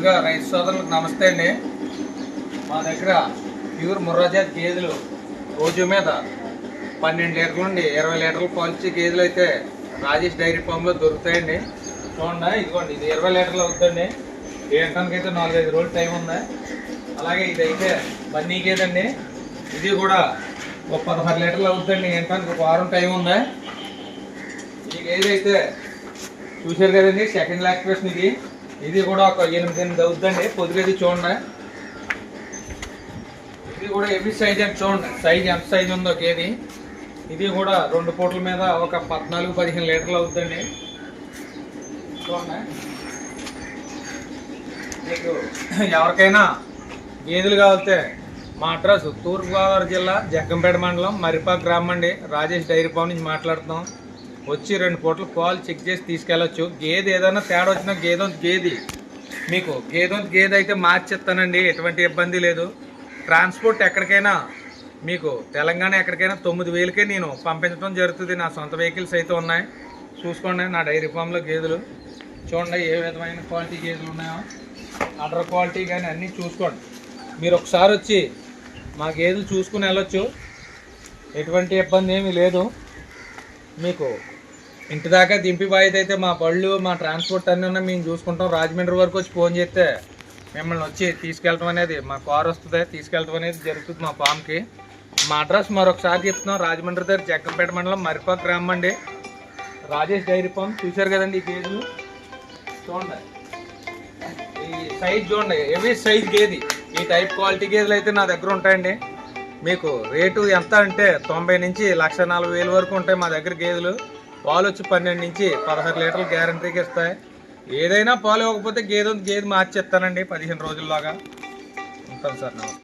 ముందుగా రైతు సోదరులకు నమస్తే అండి. మా దగ్గర ప్యూర్ ముర్రాజాతి గేదెలు రోజు మీద పన్నెండు లీటర్ల నుండి ఇరవై లీటర్ల పాలిచ్చే గేదెలు అయితే రాజేష్ డైరీ ఫామ్లో దొరుకుతాయండి. చూడండి ఇదిగోండి ఇది ఇరవై లీటర్లు అవుతుందండి. వేయటానికి అయితే నాలుగైదు రోజులు టైం ఉంది. అలాగే ఇది అయితే బన్నీ గేదండి. ఇది కూడా ఒక పదహారు లీటర్లు అవుతుందండి. వేయటానికి ఒక వారం టైం ఉంది. ఈ గేదె అయితే చూశారు కదండి సెకండ్ లాక్టివేషన్ ఇది. ఇది కూడా ఒక ఎనిమిది ఎనిమిది అవుతుందండి పొద్దుగది చూడండి. ఇది కూడా ఎవ్రీ సైజ్ అని చూడండి. సైజ్ ఎంత సైజ్ ఉందో గేది ఇది కూడా రెండు పూటల మీద ఒక పద్నాలుగు పదిహేను లీటర్లు అవుతుందండి చూడండి. మీకు ఎవరికైనా గేదెలు కావాలితే మా అడ్రస్ తూర్పుగోదావరి జిల్లా జగ్గంపేట మండలం మరిపాక్ గ్రామం అండి. రాజేష్ డైరీ ఫామ్ నుంచి మాట్లాడుతున్నాం. వచ్చి రెండు పూటలు పాలు చెక్ చేసి తీసుకెళ్ళొచ్చు. గేదె ఏదైనా తేడా వచ్చినా గేదొంత గేది. మీకు గేదొంత గేదె అయితే మార్చేస్తానండి ఎటువంటి ఇబ్బంది లేదు. ట్రాన్స్పోర్ట్ ఎక్కడికైనా మీకు తెలంగాణ ఎక్కడికైనా తొమ్మిది వేలకే నేను పంపించడం జరుగుతుంది. నా సొంత వెహికల్స్ అయితే ఉన్నాయి. చూసుకోండి నా డైరీ ఫామ్లో గేదెలు. చూడండి ఏ విధమైన క్వాలిటీ గేదెలు ఉన్నాయో. అడర్ క్వాలిటీ కానీ అన్నీ చూసుకోండి. మీరు ఒకసారి వచ్చి మా గేదెలు చూసుకుని వెళ్ళొచ్చు. ఎటువంటి ఇబ్బంది ఏమీ లేదు. మీకు ఇంటి దాకా దింపి బాధ్యత అయితే మా బళ్ళు మా ట్రాన్స్పోర్ట్ అన్నీ ఉన్నా మేము చూసుకుంటాం. రాజమండ్రి వరకు వచ్చి ఫోన్ చేస్తే మిమ్మల్ని వచ్చి తీసుకెళ్ళటం అనేది మా కార్ వస్తుంది తీసుకెళ్ళటం అనేది జరుగుతుంది మా ఫామ్కి. మా అడ్రస్ మరొకసారి చెప్తున్నాం. రాజమండ్రి దగ్గర జగ్గంపేట మండలం మరిపాక్ గ్రామం అండి. రాజేష్ డైరీ ఫామ్ చూశారు కదండి ఈ గేదెలు చూడండి. ఈ సైజ్ చూడండి. ఎవ్రీ సైజ్ గేది. ఈ టైప్ క్వాలిటీ గేదెలు అయితే నా దగ్గర ఉంటాయండి. మీకు రేటు ఎంత అంటే తొంభై నుంచి లక్ష నలభై వేలు వరకు ఉంటాయి మా దగ్గర గేదెలు. పాలు వచ్చి పన్నెండు నుంచి పదహారు లీటర్లు గ్యారంటీకి ఇస్తాయి. ఏదైనా పాలు ఇవ్వకపోతే గేదె గేదె మార్చేస్తానండి పదిహేను రోజుల్లోగా. ఉంటాను సార్ నమస్తే.